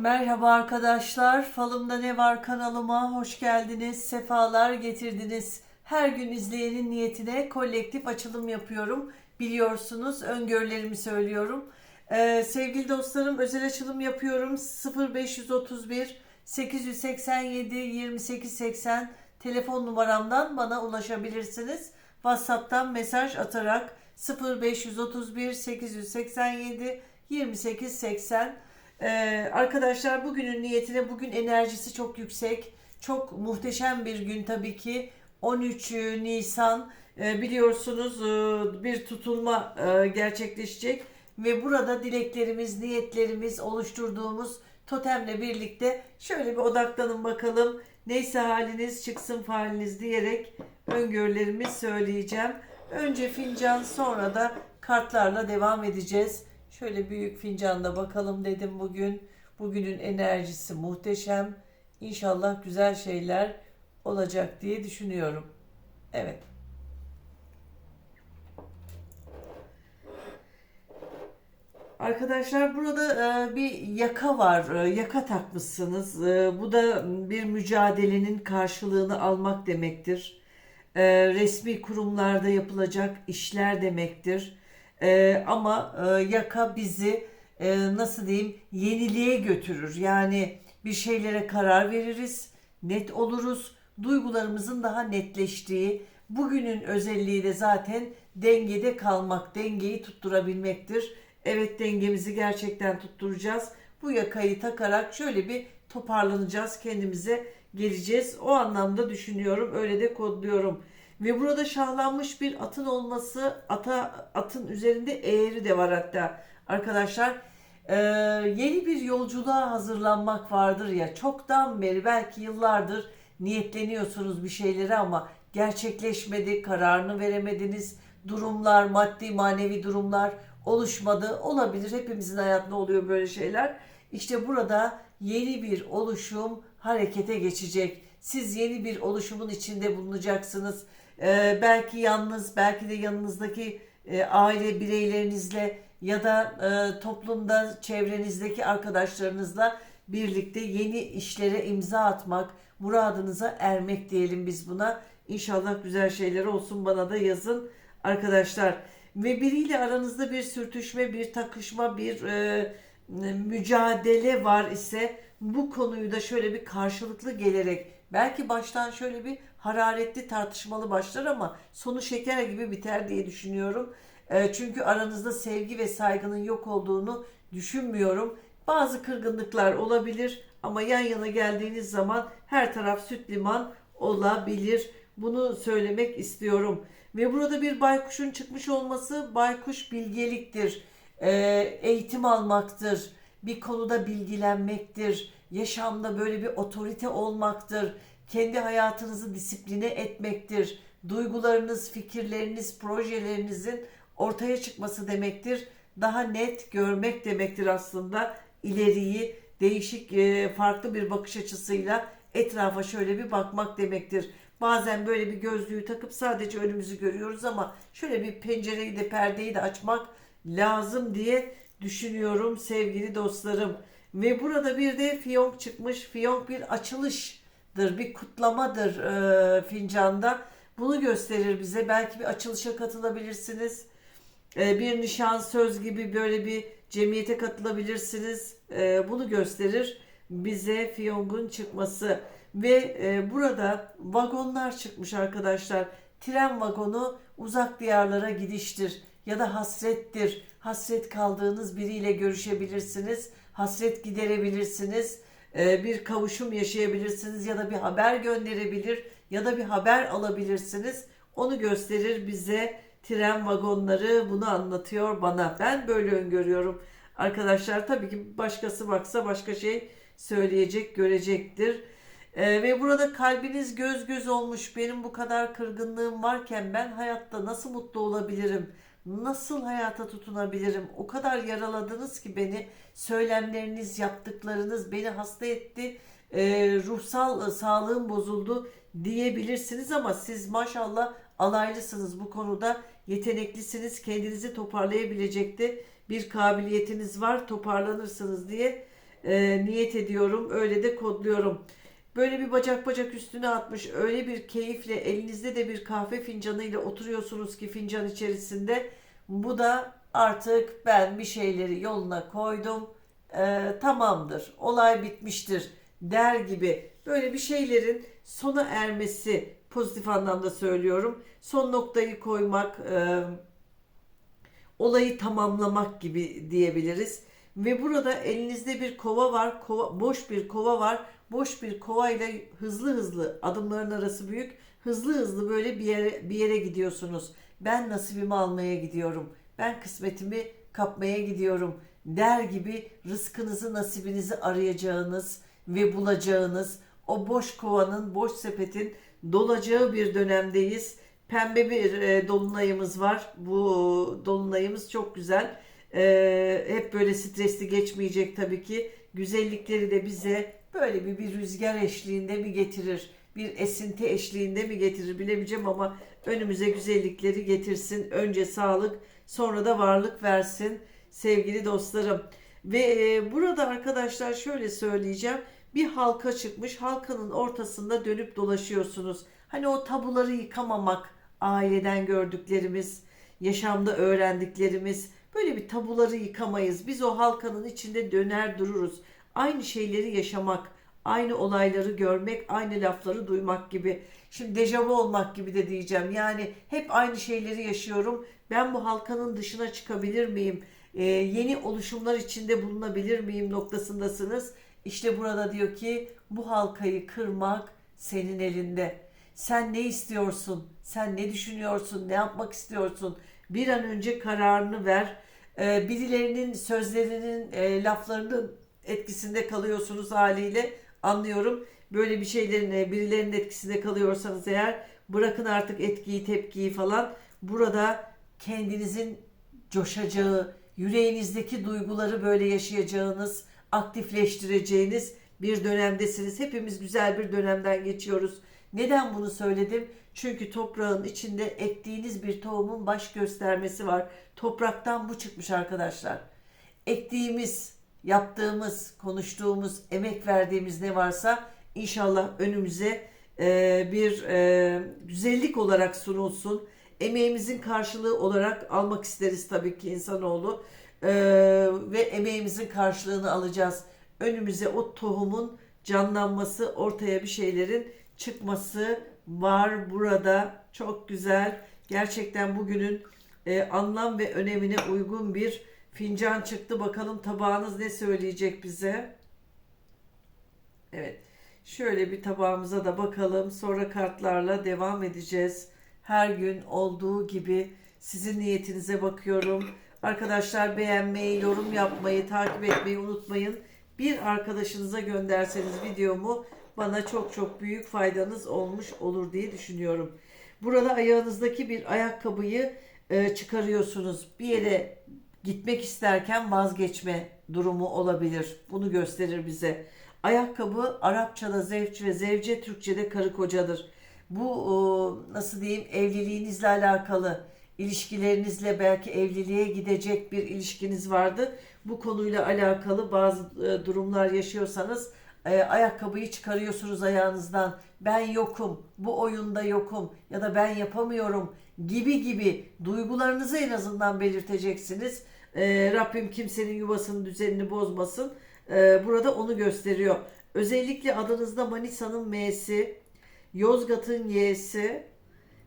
Merhaba arkadaşlar. Falımda ne var kanalıma hoş geldiniz. Sefalar getirdiniz. Her gün izleyenin niyetine kolektif açılım yapıyorum. Biliyorsunuz öngörülerimi söylüyorum. Ee, sevgili dostlarım özel açılım yapıyorum. 0531 887 2880 telefon numaramdan bana ulaşabilirsiniz. WhatsApp'tan mesaj atarak 0531 887 2880 ee, arkadaşlar bugünün niyetine bugün enerjisi çok yüksek. Çok muhteşem bir gün tabii ki. 13 Nisan e, biliyorsunuz e, bir tutulma e, gerçekleşecek ve burada dileklerimiz, niyetlerimiz oluşturduğumuz totemle birlikte şöyle bir odaklanın bakalım. Neyse haliniz çıksın faliniz diyerek öngörülerimi söyleyeceğim. Önce fincan sonra da kartlarla devam edeceğiz. Şöyle büyük fincanda bakalım dedim bugün. Bugünün enerjisi muhteşem. İnşallah güzel şeyler olacak diye düşünüyorum. Evet. Arkadaşlar burada e, bir yaka var. E, yaka takmışsınız. E, bu da bir mücadelenin karşılığını almak demektir. Resmi kurumlarda yapılacak işler demektir. E, ama e, yaka bizi e, nasıl diyeyim yeniliğe götürür. Yani bir şeylere karar veririz, net oluruz. Duygularımızın daha netleştiği, bugünün özelliği de zaten dengede kalmak, dengeyi tutturabilmektir. Evet dengemizi gerçekten tutturacağız. Bu yakayı takarak şöyle bir toparlanacağız, kendimize geleceğiz. O anlamda düşünüyorum, öyle de kodluyorum. Ve burada şahlanmış bir atın olması, ata atın üzerinde eğri de var hatta arkadaşlar. Ee, yeni bir yolculuğa hazırlanmak vardır ya çoktan beri belki yıllardır niyetleniyorsunuz bir şeylere ama gerçekleşmedi, kararını veremediniz. Durumlar, maddi manevi durumlar oluşmadı. Olabilir hepimizin hayatında oluyor böyle şeyler. İşte burada yeni bir oluşum harekete geçecek. Siz yeni bir oluşumun içinde bulunacaksınız. Ee, belki yalnız, belki de yanınızdaki e, aile bireylerinizle ya da e, toplumda çevrenizdeki arkadaşlarınızla birlikte yeni işlere imza atmak, muradınıza ermek diyelim biz buna. İnşallah güzel şeyler olsun bana da yazın arkadaşlar. Ve biriyle aranızda bir sürtüşme, bir takışma, bir e, mücadele var ise bu konuyu da şöyle bir karşılıklı gelerek belki baştan şöyle bir hararetli tartışmalı başlar ama sonu şeker gibi biter diye düşünüyorum. E, çünkü aranızda sevgi ve saygının yok olduğunu düşünmüyorum. Bazı kırgınlıklar olabilir ama yan yana geldiğiniz zaman her taraf süt liman olabilir. Bunu söylemek istiyorum. Ve burada bir baykuşun çıkmış olması baykuş bilgeliktir. E, eğitim almaktır. Bir konuda bilgilenmektir. Yaşamda böyle bir otorite olmaktır. Kendi hayatınızı disipline etmektir. Duygularınız, fikirleriniz, projelerinizin ortaya çıkması demektir. Daha net görmek demektir aslında. İleriyi değişik, e, farklı bir bakış açısıyla etrafa şöyle bir bakmak demektir. Bazen böyle bir gözlüğü takıp sadece önümüzü görüyoruz ama şöyle bir pencereyi de perdeyi de açmak lazım diye düşünüyorum sevgili dostlarım. Ve burada bir de fiyonk çıkmış. Fiyonk bir açılıştır, bir kutlamadır e, fincanda. Bunu gösterir bize. Belki bir açılışa katılabilirsiniz. E, bir nişan söz gibi böyle bir cemiyete katılabilirsiniz. E, bunu gösterir bize Fiyong'un çıkması. Ve e, burada vagonlar çıkmış arkadaşlar. Tren vagonu uzak diyarlara gidiştir ya da hasrettir. Hasret kaldığınız biriyle görüşebilirsiniz. Hasret giderebilirsiniz. E, bir kavuşum yaşayabilirsiniz ya da bir haber gönderebilir ya da bir haber alabilirsiniz. Onu gösterir bize tren vagonları bunu anlatıyor bana. Ben böyle öngörüyorum. Arkadaşlar tabii ki başkası baksa başka şey söyleyecek, görecektir. Ee, ve burada kalbiniz göz göz olmuş. Benim bu kadar kırgınlığım varken ben hayatta nasıl mutlu olabilirim? Nasıl hayata tutunabilirim? O kadar yaraladınız ki beni. Söylemleriniz, yaptıklarınız beni hasta etti. Ee, ruhsal sağlığım bozuldu diyebilirsiniz ama siz maşallah alaylısınız bu konuda. Yeteneklisiniz. Kendinizi toparlayabilecekti bir kabiliyetiniz var. Toparlanırsınız diye e, niyet ediyorum. Öyle de kodluyorum. Böyle bir bacak bacak üstüne atmış. Öyle bir keyifle elinizde de bir kahve fincanıyla oturuyorsunuz ki fincan içerisinde. Bu da artık ben bir şeyleri yoluna koydum. e, tamamdır. Olay bitmiştir der gibi böyle bir şeylerin sona ermesi pozitif anlamda söylüyorum. Son noktayı koymak, e, olayı tamamlamak gibi diyebiliriz. Ve burada elinizde bir kova var, kova, boş bir kova var. Boş bir kova ile hızlı hızlı adımların arası büyük. Hızlı hızlı böyle bir yere bir yere gidiyorsunuz. Ben nasibimi almaya gidiyorum. Ben kısmetimi kapmaya gidiyorum der gibi rızkınızı, nasibinizi arayacağınız ve bulacağınız o boş kovanın, boş sepetin dolacağı bir dönemdeyiz. Pembe bir e, dolunayımız var. Bu dolunayımız çok güzel. E, hep böyle stresli geçmeyecek tabii ki. Güzellikleri de bize böyle bir, bir rüzgar eşliğinde mi getirir? Bir esinti eşliğinde mi getirir bilemeyeceğim ama önümüze güzellikleri getirsin. Önce sağlık, sonra da varlık versin sevgili dostlarım. Ve e, burada arkadaşlar şöyle söyleyeceğim. Bir halka çıkmış. Halkanın ortasında dönüp dolaşıyorsunuz. Hani o tabuları yıkamamak, aileden gördüklerimiz, yaşamda öğrendiklerimiz. Böyle bir tabuları yıkamayız. Biz o halkanın içinde döner dururuz. Aynı şeyleri yaşamak, aynı olayları görmek, aynı lafları duymak gibi. Şimdi dejavu olmak gibi de diyeceğim. Yani hep aynı şeyleri yaşıyorum. Ben bu halkanın dışına çıkabilir miyim? Ee, yeni oluşumlar içinde bulunabilir miyim noktasındasınız. İşte burada diyor ki bu halkayı kırmak senin elinde. Sen ne istiyorsun? Sen ne düşünüyorsun? Ne yapmak istiyorsun? Bir an önce kararını ver. Ee, birilerinin sözlerinin, e, laflarının etkisinde kalıyorsunuz haliyle anlıyorum. Böyle bir şeylerin e, birilerinin etkisinde kalıyorsanız eğer bırakın artık etkiyi, tepkiyi falan. Burada kendinizin coşacağı, yüreğinizdeki duyguları böyle yaşayacağınız, aktifleştireceğiniz bir dönemdesiniz. Hepimiz güzel bir dönemden geçiyoruz. Neden bunu söyledim? Çünkü toprağın içinde ektiğiniz bir tohumun baş göstermesi var. Topraktan bu çıkmış arkadaşlar. Ektiğimiz, yaptığımız, konuştuğumuz, emek verdiğimiz ne varsa inşallah önümüze e, bir e, güzellik olarak sunulsun. Emeğimizin karşılığı olarak almak isteriz tabii ki insanoğlu. E, ve emeğimizin karşılığını alacağız. Önümüze o tohumun canlanması, ortaya bir şeylerin çıkması var burada. Çok güzel. Gerçekten bugünün e, anlam ve önemine uygun bir fincan çıktı. Bakalım tabağınız ne söyleyecek bize? Evet. Şöyle bir tabağımıza da bakalım. Sonra kartlarla devam edeceğiz. Her gün olduğu gibi sizin niyetinize bakıyorum. Arkadaşlar beğenmeyi, yorum yapmayı, takip etmeyi unutmayın. Bir arkadaşınıza gönderseniz videomu bana çok çok büyük faydanız olmuş olur diye düşünüyorum. Burada ayağınızdaki bir ayakkabıyı e, çıkarıyorsunuz. Bir yere gitmek isterken vazgeçme durumu olabilir. Bunu gösterir bize. Ayakkabı Arapçada zevç ve zevce Türkçede karı kocadır. Bu nasıl diyeyim evliliğinizle alakalı ilişkilerinizle belki evliliğe gidecek bir ilişkiniz vardı. Bu konuyla alakalı bazı e, durumlar yaşıyorsanız e, ayakkabıyı çıkarıyorsunuz ayağınızdan. Ben yokum, bu oyunda yokum ya da ben yapamıyorum gibi gibi duygularınızı en azından belirteceksiniz. E, Rabbim kimsenin yuvasının düzenini bozmasın. E, burada onu gösteriyor. Özellikle adınızda Manisa'nın M'si, Yozgat'ın Y'si,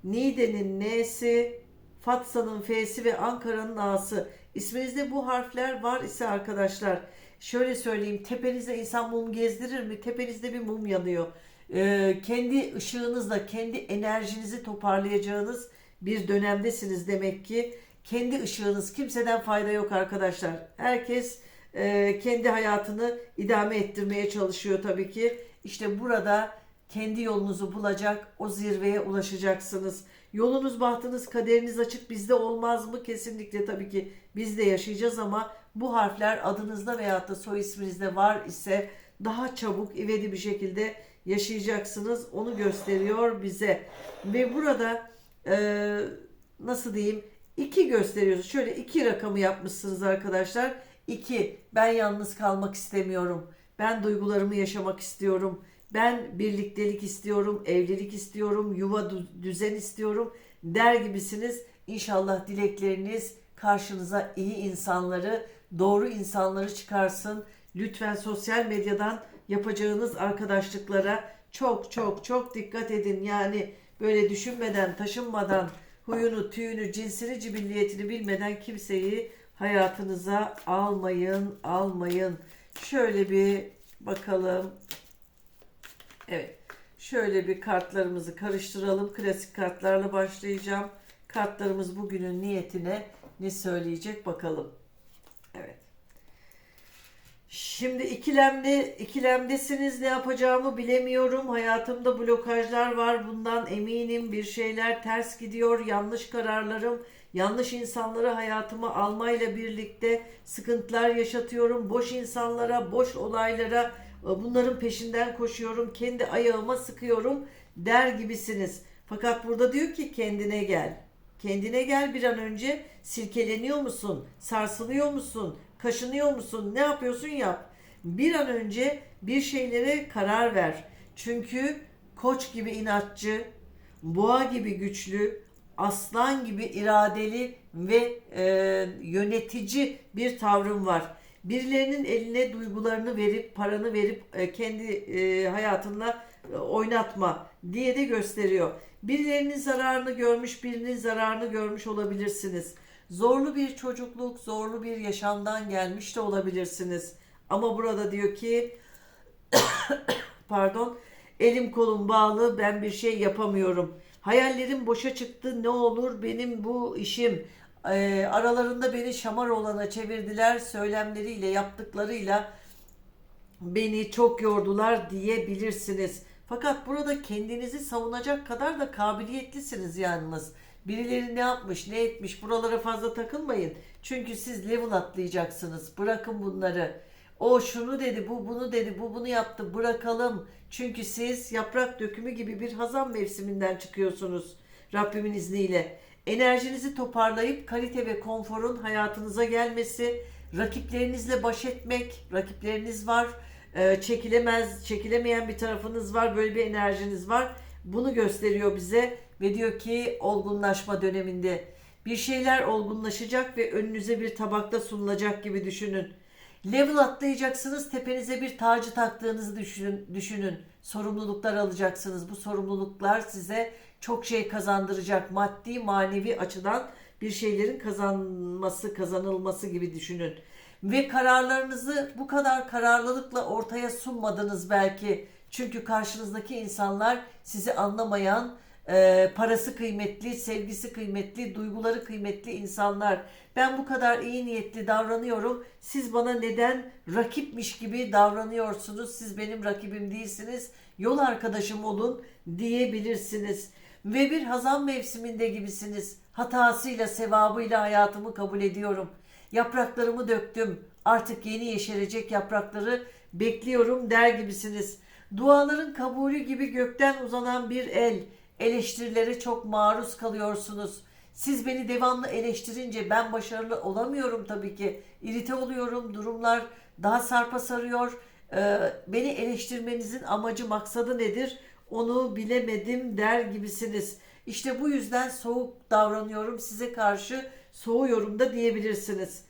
Niğde'nin N'si, Fatsa'nın F'si ve Ankara'nın A'sı. İsminizde bu harfler var ise arkadaşlar şöyle söyleyeyim tepenizde insan mum gezdirir mi? Tepenizde bir mum yanıyor. Ee, kendi ışığınızla kendi enerjinizi toparlayacağınız bir dönemdesiniz demek ki. Kendi ışığınız kimseden fayda yok arkadaşlar. Herkes e, kendi hayatını idame ettirmeye çalışıyor tabii ki. İşte burada kendi yolunuzu bulacak, o zirveye ulaşacaksınız. Yolunuz, bahtınız, kaderiniz açık bizde olmaz mı? Kesinlikle tabii ki biz de yaşayacağız ama bu harfler adınızda veyahut da soy isminizde var ise daha çabuk, ivedi bir şekilde yaşayacaksınız. Onu gösteriyor bize. Ve burada e, nasıl diyeyim iki gösteriyoruz. Şöyle iki rakamı yapmışsınız arkadaşlar. İki, ben yalnız kalmak istemiyorum. Ben duygularımı yaşamak istiyorum. Ben birliktelik istiyorum, evlilik istiyorum, yuva dü- düzen istiyorum der gibisiniz. İnşallah dilekleriniz karşınıza iyi insanları, doğru insanları çıkarsın. Lütfen sosyal medyadan yapacağınız arkadaşlıklara çok çok çok dikkat edin. Yani böyle düşünmeden, taşınmadan, huyunu, tüyünü, cinsini, cibilliyetini bilmeden kimseyi hayatınıza almayın, almayın. Şöyle bir bakalım. Evet. Şöyle bir kartlarımızı karıştıralım. Klasik kartlarla başlayacağım. Kartlarımız bugünün niyetine ne söyleyecek bakalım. Evet. Şimdi ikilemli, ikilemdesiniz ne yapacağımı bilemiyorum. Hayatımda blokajlar var. Bundan eminim. Bir şeyler ters gidiyor. Yanlış kararlarım, yanlış insanları hayatıma almayla birlikte sıkıntılar yaşatıyorum. Boş insanlara, boş olaylara bunların peşinden koşuyorum. Kendi ayağıma sıkıyorum der gibisiniz. Fakat burada diyor ki kendine gel. Kendine gel bir an önce. Silkeleniyor musun? Sarsılıyor musun? Kaşınıyor musun? Ne yapıyorsun yap. Bir an önce bir şeylere karar ver. Çünkü koç gibi inatçı, boğa gibi güçlü, aslan gibi iradeli ve e, yönetici bir tavrın var. Birilerinin eline duygularını verip, paranı verip e, kendi e, hayatınla e, oynatma diye de gösteriyor. Birilerinin zararını görmüş, birinin zararını görmüş olabilirsiniz. Zorlu bir çocukluk, zorlu bir yaşamdan gelmiş de olabilirsiniz. Ama burada diyor ki pardon elim kolum bağlı ben bir şey yapamıyorum. Hayallerim boşa çıktı ne olur benim bu işim. Ee, aralarında beni şamar olana çevirdiler söylemleriyle yaptıklarıyla beni çok yordular diyebilirsiniz. Fakat burada kendinizi savunacak kadar da kabiliyetlisiniz yalnız. Birileri ne yapmış, ne etmiş buralara fazla takılmayın. Çünkü siz level atlayacaksınız. Bırakın bunları. O şunu dedi, bu bunu dedi, bu bunu yaptı. Bırakalım. Çünkü siz yaprak dökümü gibi bir hazan mevsiminden çıkıyorsunuz. Rabbimin izniyle. Enerjinizi toparlayıp kalite ve konforun hayatınıza gelmesi, rakiplerinizle baş etmek, rakipleriniz var, Ee, çekilemez, çekilemeyen bir tarafınız var, böyle bir enerjiniz var. Bunu gösteriyor bize ve diyor ki olgunlaşma döneminde bir şeyler olgunlaşacak ve önünüze bir tabakta sunulacak gibi düşünün. Level atlayacaksınız, tepenize bir tacı taktığınızı düşünün, düşünün. Sorumluluklar alacaksınız. Bu sorumluluklar size çok şey kazandıracak. Maddi, manevi açıdan bir şeylerin kazanması, kazanılması gibi düşünün. Ve kararlarınızı bu kadar kararlılıkla ortaya sunmadınız belki. Çünkü karşınızdaki insanlar sizi anlamayan, e, parası kıymetli, sevgisi kıymetli, duyguları kıymetli insanlar. Ben bu kadar iyi niyetli davranıyorum. Siz bana neden rakipmiş gibi davranıyorsunuz? Siz benim rakibim değilsiniz. Yol arkadaşım olun diyebilirsiniz. Ve bir hazan mevsiminde gibisiniz. Hatasıyla, sevabıyla hayatımı kabul ediyorum. Yapraklarımı döktüm. Artık yeni yeşerecek yaprakları bekliyorum der gibisiniz. Duaların kabulü gibi gökten uzanan bir el. Eleştirilere çok maruz kalıyorsunuz. Siz beni devamlı eleştirince ben başarılı olamıyorum tabii ki. İrite oluyorum. Durumlar daha sarpa sarıyor. Ee, beni eleştirmenizin amacı maksadı nedir? Onu bilemedim der gibisiniz. İşte bu yüzden soğuk davranıyorum size karşı soğuyorum da diyebilirsiniz.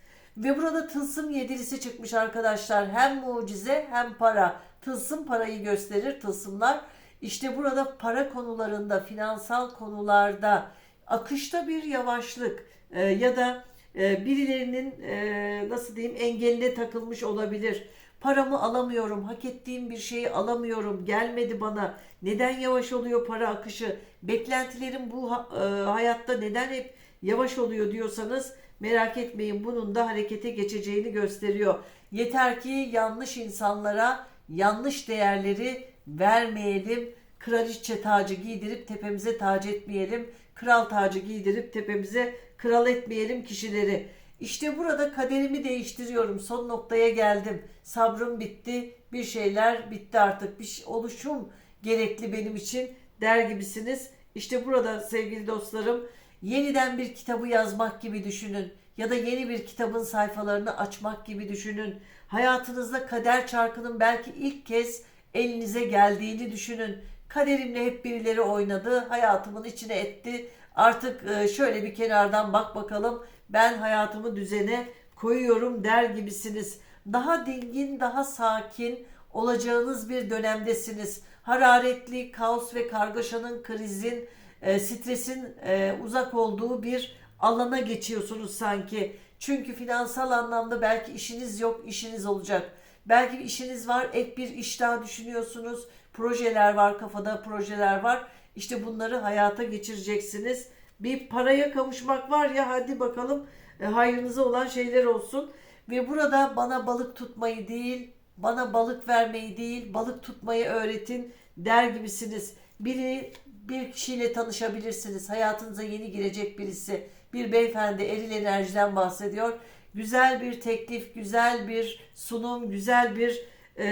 Ve burada tılsım yedilisi çıkmış arkadaşlar. Hem mucize hem para. Tılsım parayı gösterir tılsımlar. İşte burada para konularında, finansal konularda akışta bir yavaşlık e, ya da e, birilerinin e, nasıl diyeyim engeline takılmış olabilir. Paramı alamıyorum, hak ettiğim bir şeyi alamıyorum, gelmedi bana. Neden yavaş oluyor para akışı? Beklentilerim bu e, hayatta neden hep yavaş oluyor diyorsanız merak etmeyin bunun da harekete geçeceğini gösteriyor. Yeter ki yanlış insanlara yanlış değerleri vermeyelim. Kraliçe tacı giydirip tepemize tac etmeyelim. Kral tacı giydirip tepemize kral etmeyelim kişileri. İşte burada kaderimi değiştiriyorum. Son noktaya geldim. Sabrım bitti. Bir şeyler bitti artık. Bir şey- oluşum gerekli benim için der gibisiniz. İşte burada sevgili dostlarım yeniden bir kitabı yazmak gibi düşünün. ya da yeni bir kitabın sayfalarını açmak gibi düşünün. Hayatınızda kader çarkının belki ilk kez elinize geldiğini düşünün. Kaderimle hep birileri oynadı, hayatımın içine etti. Artık e, şöyle bir kenardan bak bakalım ben hayatımı düzene koyuyorum der gibisiniz. Daha dingin, daha sakin olacağınız bir dönemdesiniz. Hararetli, kaos ve kargaşanın, krizin, e, stresin e, uzak olduğu bir alana geçiyorsunuz sanki. Çünkü finansal anlamda belki işiniz yok, işiniz olacak. Belki bir işiniz var, ek bir iş daha düşünüyorsunuz. Projeler var, kafada projeler var. İşte bunları hayata geçireceksiniz. Bir paraya kavuşmak var ya hadi bakalım e, hayrınıza olan şeyler olsun. Ve burada bana balık tutmayı değil, bana balık vermeyi değil, balık tutmayı öğretin der gibisiniz. Biri bir kişiyle tanışabilirsiniz. Hayatınıza yeni girecek birisi. Bir beyefendi eril enerjiden bahsediyor. Güzel bir teklif, güzel bir sunum, güzel bir e,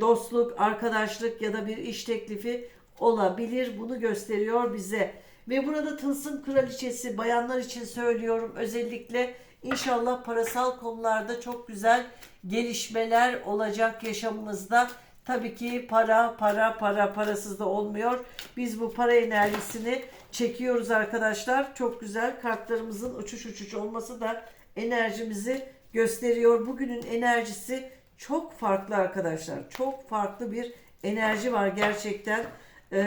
dostluk, arkadaşlık ya da bir iş teklifi olabilir. Bunu gösteriyor bize. Ve burada tılsım kraliçesi bayanlar için söylüyorum özellikle inşallah parasal konularda çok güzel gelişmeler olacak yaşamımızda. Tabii ki para, para, para, parasız da olmuyor. Biz bu para enerjisini çekiyoruz arkadaşlar. Çok güzel kartlarımızın uçuş uçuş olması da enerjimizi gösteriyor. Bugünün enerjisi çok farklı arkadaşlar. Çok farklı bir enerji var gerçekten. Ee,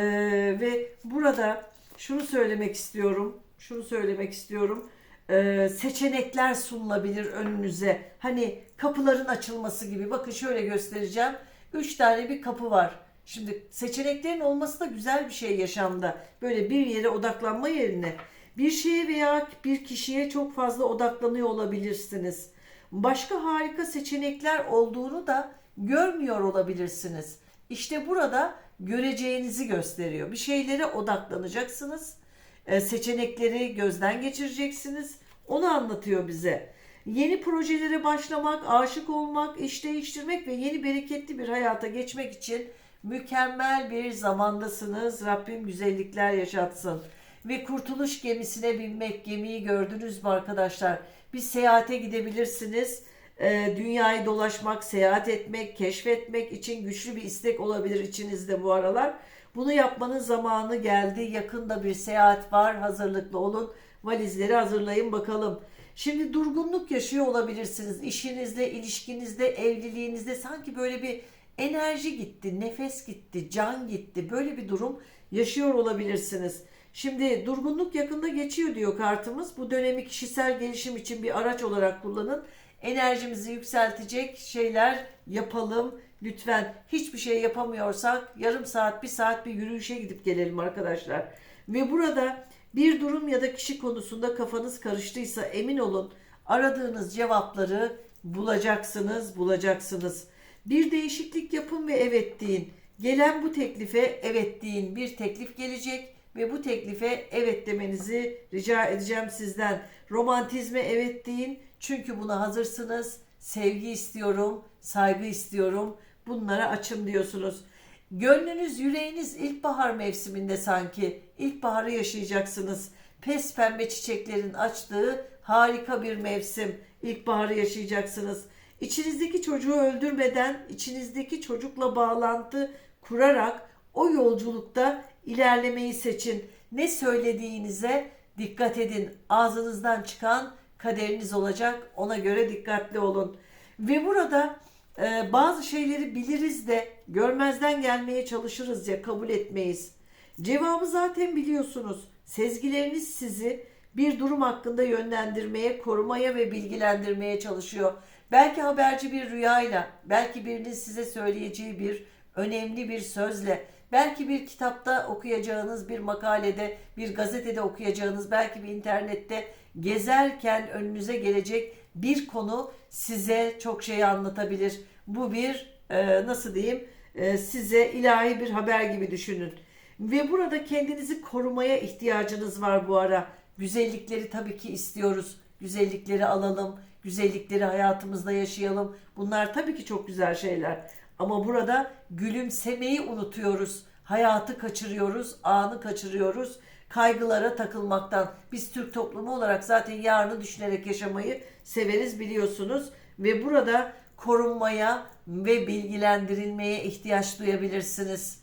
ve burada şunu söylemek istiyorum. Şunu söylemek istiyorum. Ee, seçenekler sunulabilir önünüze. Hani kapıların açılması gibi. Bakın şöyle göstereceğim. Üç tane bir kapı var. Şimdi seçeneklerin olması da güzel bir şey yaşamda. Böyle bir yere odaklanma yerine bir şeye veya bir kişiye çok fazla odaklanıyor olabilirsiniz. Başka harika seçenekler olduğunu da görmüyor olabilirsiniz. İşte burada göreceğinizi gösteriyor. Bir şeylere odaklanacaksınız. E, seçenekleri gözden geçireceksiniz. Onu anlatıyor bize. Yeni projelere başlamak, aşık olmak, iş değiştirmek ve yeni bereketli bir hayata geçmek için mükemmel bir zamandasınız. Rabbim güzellikler yaşatsın. Ve kurtuluş gemisine binmek, gemiyi gördünüz mü arkadaşlar? Bir seyahate gidebilirsiniz. Ee, dünyayı dolaşmak, seyahat etmek, keşfetmek için güçlü bir istek olabilir içinizde bu aralar. Bunu yapmanın zamanı geldi. Yakında bir seyahat var. Hazırlıklı olun. Valizleri hazırlayın bakalım. Şimdi durgunluk yaşıyor olabilirsiniz. İşinizde, ilişkinizde, evliliğinizde sanki böyle bir enerji gitti, nefes gitti, can gitti. Böyle bir durum yaşıyor olabilirsiniz. Şimdi durgunluk yakında geçiyor diyor kartımız. Bu dönemi kişisel gelişim için bir araç olarak kullanın. Enerjimizi yükseltecek şeyler yapalım. Lütfen hiçbir şey yapamıyorsak yarım saat, bir saat bir yürüyüşe gidip gelelim arkadaşlar. Ve burada bir durum ya da kişi konusunda kafanız karıştıysa emin olun aradığınız cevapları bulacaksınız, bulacaksınız. Bir değişiklik yapın ve evet deyin. Gelen bu teklife evet deyin. Bir teklif gelecek ve bu teklife evet demenizi rica edeceğim sizden. Romantizme evet deyin. Çünkü buna hazırsınız. Sevgi istiyorum, saygı istiyorum. Bunlara açım diyorsunuz. Gönlünüz, yüreğiniz ilkbahar mevsiminde sanki. İlkbaharı yaşayacaksınız. Pes pembe çiçeklerin açtığı harika bir mevsim. İlkbaharı yaşayacaksınız. İçinizdeki çocuğu öldürmeden, içinizdeki çocukla bağlantı kurarak o yolculukta ilerlemeyi seçin. Ne söylediğinize dikkat edin. Ağzınızdan çıkan kaderiniz olacak. Ona göre dikkatli olun. Ve burada e, bazı şeyleri biliriz de görmezden gelmeye çalışırız ya kabul etmeyiz. Cevabı zaten biliyorsunuz. Sezgileriniz sizi bir durum hakkında yönlendirmeye, korumaya ve bilgilendirmeye çalışıyor. Belki haberci bir rüyayla, belki birinin size söyleyeceği bir önemli bir sözle, belki bir kitapta okuyacağınız bir makalede, bir gazetede okuyacağınız, belki bir internette gezerken önünüze gelecek bir konu size çok şey anlatabilir. Bu bir e, nasıl diyeyim e, size ilahi bir haber gibi düşünün. Ve burada kendinizi korumaya ihtiyacınız var bu ara. Güzellikleri tabii ki istiyoruz. Güzellikleri alalım. Güzellikleri hayatımızda yaşayalım. Bunlar tabii ki çok güzel şeyler. Ama burada gülümsemeyi unutuyoruz. Hayatı kaçırıyoruz, anı kaçırıyoruz. Kaygılara takılmaktan. Biz Türk toplumu olarak zaten yarını düşünerek yaşamayı severiz biliyorsunuz. Ve burada korunmaya ve bilgilendirilmeye ihtiyaç duyabilirsiniz.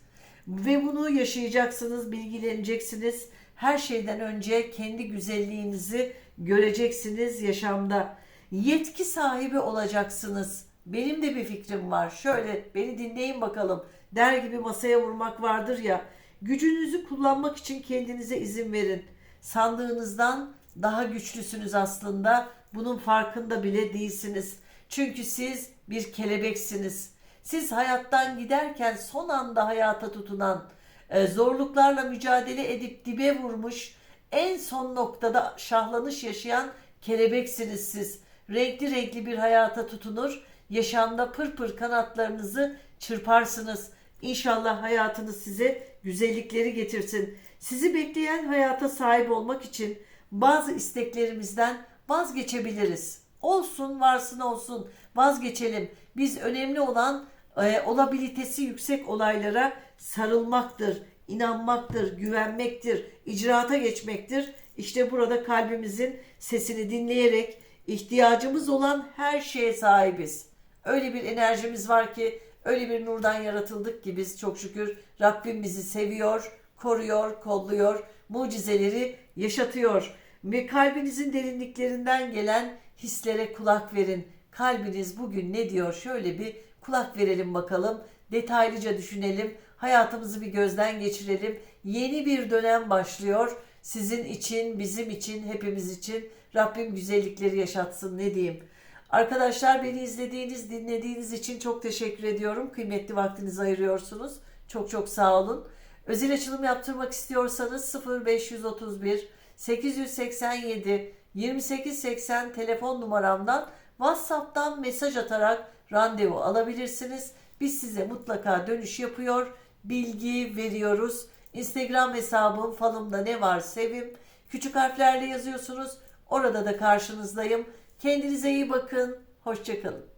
Ve bunu yaşayacaksınız, bilgileneceksiniz. Her şeyden önce kendi güzelliğinizi göreceksiniz yaşamda. Yetki sahibi olacaksınız. Benim de bir fikrim var. Şöyle beni dinleyin bakalım. Der gibi masaya vurmak vardır ya. Gücünüzü kullanmak için kendinize izin verin. Sandığınızdan daha güçlüsünüz aslında. Bunun farkında bile değilsiniz. Çünkü siz bir kelebeksiniz. Siz hayattan giderken son anda hayata tutunan, e, zorluklarla mücadele edip dibe vurmuş, en son noktada şahlanış yaşayan kelebeksiniz siz. Renkli renkli bir hayata tutunur, yaşamda pırpır kanatlarınızı çırparsınız. İnşallah hayatınız size güzellikleri getirsin. Sizi bekleyen hayata sahip olmak için bazı isteklerimizden vazgeçebiliriz. Olsun varsın olsun vazgeçelim. Biz önemli olan e, olabilitesi yüksek olaylara sarılmaktır, inanmaktır, güvenmektir, icraata geçmektir. İşte burada kalbimizin sesini dinleyerek ihtiyacımız olan her şeye sahibiz. Öyle bir enerjimiz var ki öyle bir nurdan yaratıldık ki biz çok şükür Rabbim bizi seviyor, koruyor, kolluyor, mucizeleri yaşatıyor. Ve kalbinizin derinliklerinden gelen hislere kulak verin. Kalbiniz bugün ne diyor? Şöyle bir kulak verelim bakalım. Detaylıca düşünelim. Hayatımızı bir gözden geçirelim. Yeni bir dönem başlıyor. Sizin için, bizim için, hepimiz için Rabbim güzellikleri yaşatsın ne diyeyim. Arkadaşlar beni izlediğiniz, dinlediğiniz için çok teşekkür ediyorum. Kıymetli vaktinizi ayırıyorsunuz. Çok çok sağ olun. Özel açılım yaptırmak istiyorsanız 0531 887 2880 telefon numaramdan WhatsApp'tan mesaj atarak randevu alabilirsiniz. Biz size mutlaka dönüş yapıyor, bilgi veriyoruz. Instagram hesabım falımda ne var sevim. Küçük harflerle yazıyorsunuz. Orada da karşınızdayım. Kendinize iyi bakın. Hoşçakalın.